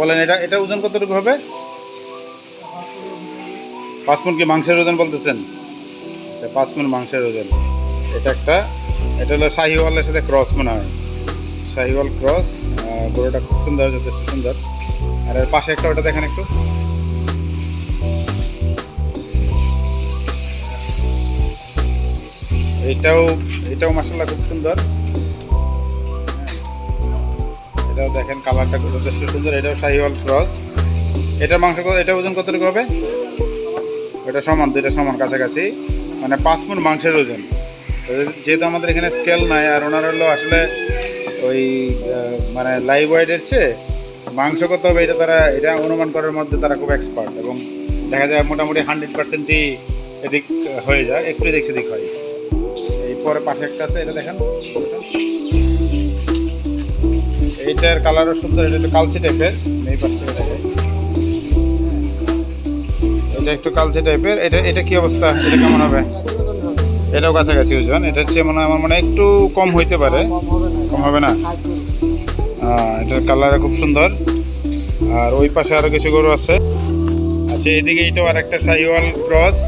বলেন, এটা এটা ওজন কতটুকু হবে? পাঁচ মন কি মাংসের ওজন বলতেছেন? আচ্ছা পাঁচ মন মাংসের ওজন। এটা একটা, এটা হলো শাহিওয়ালের সাথে ক্রস মনে হয়। শাহিওয়াল ক্রস গরুটা খুব সুন্দর, যথেষ্ট সুন্দর। আর এর পাশে একটা, ওটা দেখেন একটু। এটাও এটাও মাসাল্লাহ খুব সুন্দর। এটাও দেখেন কালারটা যথেষ্ট সুন্দর, এটাও শাহিওয়াল ক্রস। এটার মাংস এটা ওজন কতটুকু হবে? এটা সমান, দুইটা সমান কাছাকাছি। মানে পাঁচ মন মাংসের ওজন। যেহেতু আমাদের এখানে স্কেল নাই, আর ওনার হলো আসলে ওই মানে লাইভ ওয়েটের চেয়ে মাংস কত হবে এটা তারা এটা অনুমান করার মধ্যে তারা খুব এক্সপার্ট এবং দেখা যায় মোটামুটি হান্ড্রেড পার্সেন্টই এদিক হয়ে যায়, একটু এদিক সেদিক হয়। এই পরে পাশে একটা আছে, এটা দেখেন। এইটার কালারও সুন্দর, এটা একটু কালচে টাইপের এই এটা একটু কালচে টাইপের এটা এটা কি অবস্থা? এটা কেমন হবে? এটাও কাছাকাছি ওজন। এটা হচ্ছে মনে আমার মনে একটু কম হইতে পারে। কম হবে না? এটার কালার খুব সুন্দর। আর ওই পাশে আরও কিছু গরু আছে। আচ্ছা এদিকে এটাও আর একটা শাহিওয়াল ক্রস।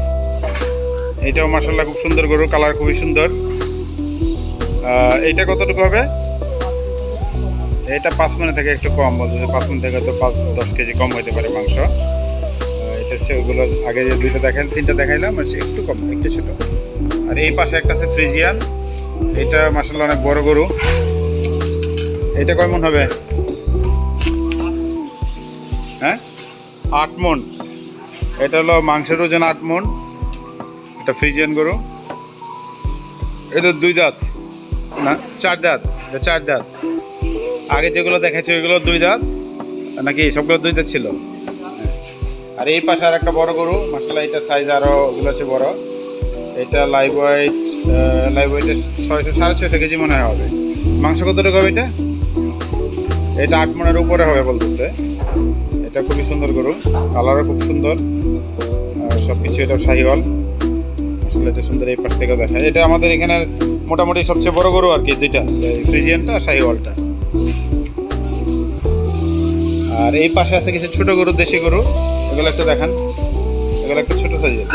এটাও মার্শাল্লাহ খুব সুন্দর গরু কালার খুবই সুন্দর। এইটা কতটুকু হবে? এটা পাঁচ মনে থেকে একটু কম, বলতে পাঁচ মন থেকে তো পাঁচ, দশ কেজি কম হইতে পারে মাংস। এটা হচ্ছে ওগুলো আগে যে দুইটা দেখাইলাম তিনটা দেখাইলাম হচ্ছে একটু কম, একটু ছোট। আর এই পাশে একটা আছে ফ্রিজিয়ান। এটা মার্শাল্লাহ অনেক বড় গরু। এটা কয় মন হবে? হ্যাঁ? আট মন এটা হলো মাংসের ওজন আট মন এটা ফ্রিজিয়ান গরু। এটা দুই দাঁত। না, চার দাঁত। এটা চার দাঁত। আগে যেগুলো দেখাচ্ছে ওইগুলো দুই দাঁত, নাকি সবগুলো দুই দাঁত ছিল। আর এই পাশে আর একটা বড় গরু মাসাল্লাহ এটা সাইজ আরও ওগুলো আছে বড়। এটা লাইভ ওয়েট লাইভ ওয়েটের ছয়শো, সাড়ে ছয়শো কেজি মনে হয় হবে। মাংস কতটুকু হবে এটা? এটা আট মনের উপরে হবে বলতেছে। এটা খুবই সুন্দর গরু কালারও খুব সুন্দর। সব কিছু এটা শাহিওয়াল আসলে এটা সুন্দর এই পাশ থেকে দেখা। এটা আমাদের এখানে মোটামুটি সবচেয়ে বড় গরু আর কি, দুইটা। ফ্রিজিয়ানটা শাহিওয়ালটা আর এই পাশে আছে কিছু ছোট গরু, দেশি গরু। এগুলো একটু দেখান। এগুলো একটা ছোট সাইজের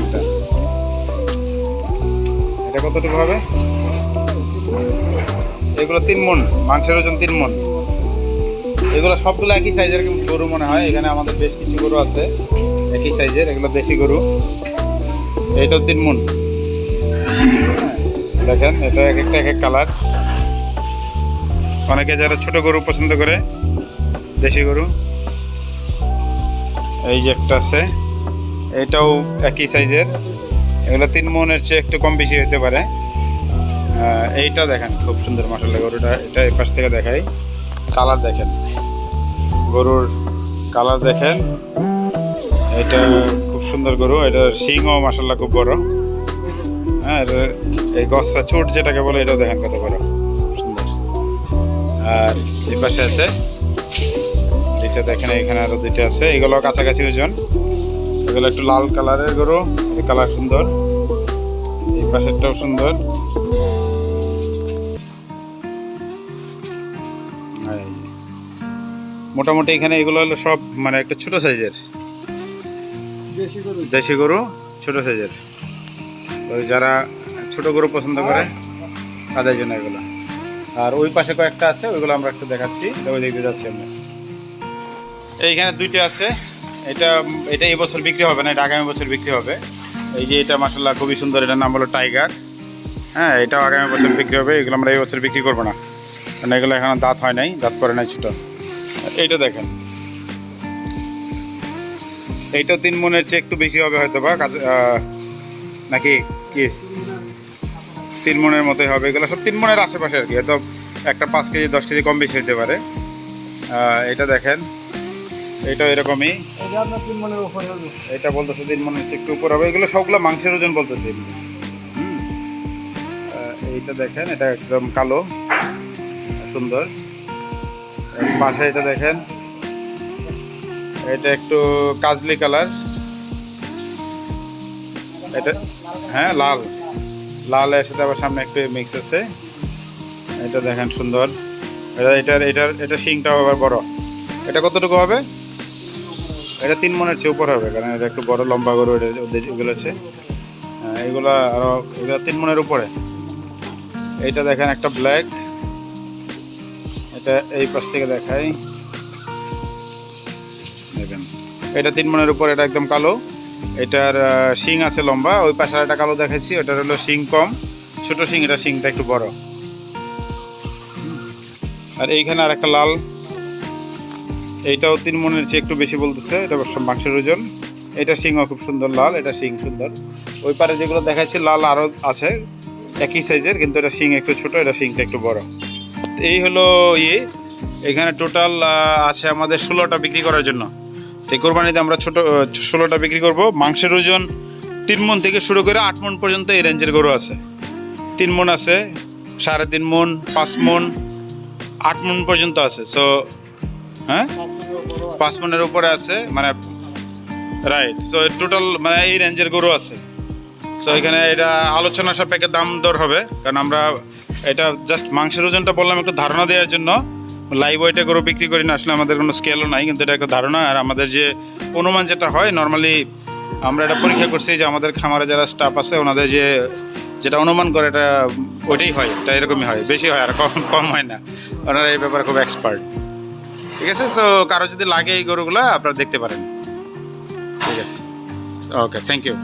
একটা। এটা কতটুকু হবে? এগুলো তিন মন, মাংসের ওজন তিন মন। এগুলো সবগুলো একই সাইজের গরু মনে হয়। এখানে আমাদের বেশ কিছু গরু আছে, একই সাইজের এগুলো দেশি গরু। এইটাও তিন মন। দেখেন, এটা এক একটা এক এক কালার। অনেকে যারা ছোট গরু পছন্দ করে, দেশি গরু, এই যে একটা আছে, এটাও একই সাইজের। এগুলো তিন মনের চেয়ে একটু কম বেশি হতে পারে। এইটা দেখেন, খুব সুন্দর মশলা গরুটা। এটা এই পাশ থেকে দেখাই। কালার দেখেন। গরুর কালার দেখেন। এটা খুব সুন্দর গরু। এটার শিংও মাসাল্লাহ খুব বড়। হ্যাঁ এটার এই গসা চুট যেটাকে বলে এটাও দেখেন কত বড় সুন্দর। আর এই পাশে আছে এটা দেখেন এখানে আরও দুইটা আছে এগুলো কাছাকাছি ওজন। এগুলো একটু লাল কালারের গরু এই কালার সুন্দর। এই পাশেরটাও সুন্দর। মোটামুটি এখানে এগুলো হলো সব মানে একটা ছোট সাইজের। দেশি গরু ছোট সাইজের। ওই যারা ছোট গরু পছন্দ করে, তাদের জন্য এগুলো। আর ওই পাশে কয়েকটা আছে, ওইগুলো আমরা একটু দেখাচ্ছি ওই দিকে যাচ্ছি আমরা। এইখানে দুইটা আছে, এটা এটা এই বছর বিক্রি হবে না, এটা আগামী বছর বিক্রি হবে। এই যে এটা মাসাল্লাহ খুবই সুন্দর, এটার নাম হলো টাইগার। হ্যাঁ এটাও আগামী বছর বিক্রি হবে, এগুলো আমরা এই বছর বিক্রি করব না। কারণ এগুলো এখনও দাঁত হয় নাই, দাঁত করে নাই ছোটো। এইটা দেখেন। এইটা তিন মনের চেয়ে একটু বেশি হবে হয়তো বা নাকি কি? তিন মনের মতোই হবে। এগুলো সব তিন মনের আশেপাশে আর কি। হয়তো একটা পাঁচ কেজি দশ কেজি কম বেশি হতে পারে। এটা দেখেন। এটা এরকমই। এটা বলতেছে তিন মনের একটু উপর হবে। এগুলো সবগুলো মাংসের ওজন বলতেছে। হুম। এইটা দেখেন এটা একদম কালো সুন্দর। পাশে এটা দেখেন। এটা একটু কাজলি কালার। এটা হ্যাঁ লাল। লাল এর সাথে আবার সামনে একটু মিক্স আছে। এটা দেখেন সুন্দর। এটা এটার এটার এটা শিংটাও আবার বড়। এটা কতটুকু হবে? এটা তিন মনের চেয়ে উপর হবে কারণ এটা একটু বড় লম্বা গরু এটা আছে হ্যাঁ, এগুলা আরও এগুলো তিন মনের উপরে। এইটা দেখেন একটা ব্ল্যাক এটা এই পাশ থেকে দেখাই। দেখেন। এটা তিন মনের উপর এটা একদম কালো। এটার শিং আছে লম্বা, ওই পাশে একটা কালো দেখাচ্ছি ওটার হলো শিং কম। ছোট শিং, এটা শিংটা একটু বড়। আর এইখানে আর একটা লাল। এইটাও তিন মনের চেয়ে একটু বেশি বলতেছে, এটা মাংসের ওজন। এটা শিংও খুব সুন্দর লাল, এটা শিং সুন্দর। ওই পারে যেগুলো দেখাচ্ছি লাল আরও আছে, একই সাইজের, কিন্তু এটা শিং একটু ছোট, এটা শিংটা একটু বড়। এই হলো ইয়ে এখানে টোটাল আছে আমাদের ষোলোটা বিক্রি করার জন্য। এই কোরবানিতে আমরা ছোট ষোলোটা বিক্রি করব। মাংসের ওজন তিন মন থেকে শুরু করে আট মন পর্যন্ত এই রেঞ্জের গরু আছে। তিন মন আছে, সাড়ে তিন মন পাঁচ মন আট মন পর্যন্ত আছে। সো হ্যাঁ? পাঁচ মনের উপরে আছে মানে রাইট সো টোটাল মানে এই রেঞ্জের গরু আছে। সো এখানে এটা আলোচনা সাপেক্ষে দাম দর হবে। কারণ আমরা এটা জাস্ট মাংসের ওজনটা বললাম একটু ধারণা দেওয়ার জন্য। লাইভ ওয়েটে গরু বিক্রি করি না, আসলে আমাদের কোনো স্কেলও নাই, কিন্তু এটা একটা ধারণা। আর আমাদের যে অনুমান যেটা হয় নর্মালি আমরা এটা পরীক্ষা করছি যে আমাদের খামারে যারা স্টাফ আছে, ওনাদের যে যেটা অনুমান করে, এটা ওইটাই হয়, এটা এরকমই হয়, বেশি হয় আর কম কম হয় না। ওনারা এই ব্যাপারে খুব এক্সপার্ট ঠিক আছে? সো কারও যদি লাগে এই গরুগুলো, আপনারা দেখতে পারেন। ঠিক আছে? Okay thank you